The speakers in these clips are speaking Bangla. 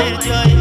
জয়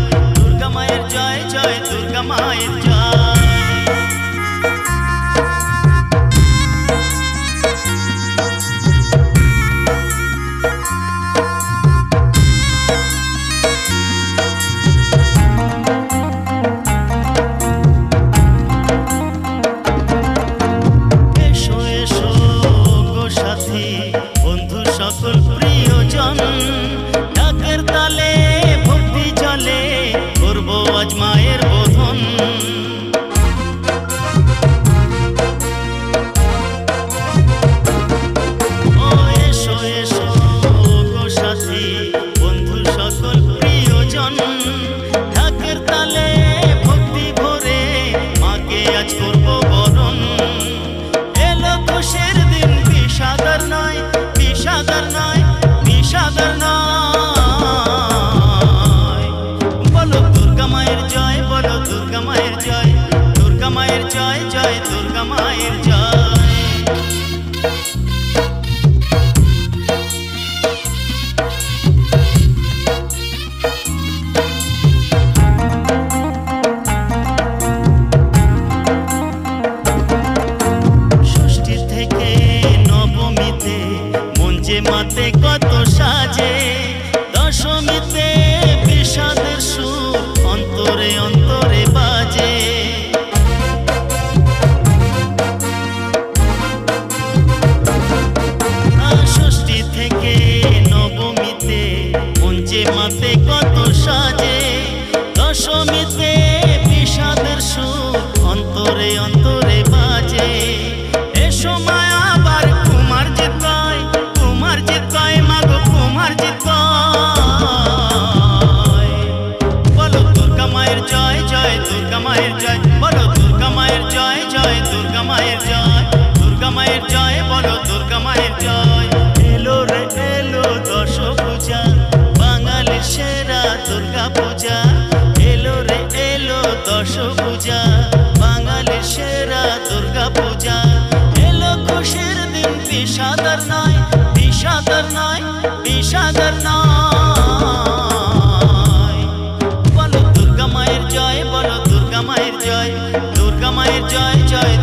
যে মাতে কত সাজে, দশমীতে বিষাদের সুর অন্তরে অন্তরে বাজে। ষষ্ঠী থেকে নবমীতে মন মাতে কত সাজে, দশমীতে জয় বলো, দুর্গা মায়ের জয়। এলো রে, এলো দশ পূজা। বাঙালির সেরা দুর্গা পূজা। এলো রে, এলো দশ পূজা। বাঙালির সেরা দুর্গা পূজা। এলো খুশির দিন, বিষাদর নয় বিষাদর নয় বিষাদর নয়। বলো, দুর্গা মায়ের জয়, বলো, দুর্গা মায়ের জয়, দুর্গা মায়ের জয় জয়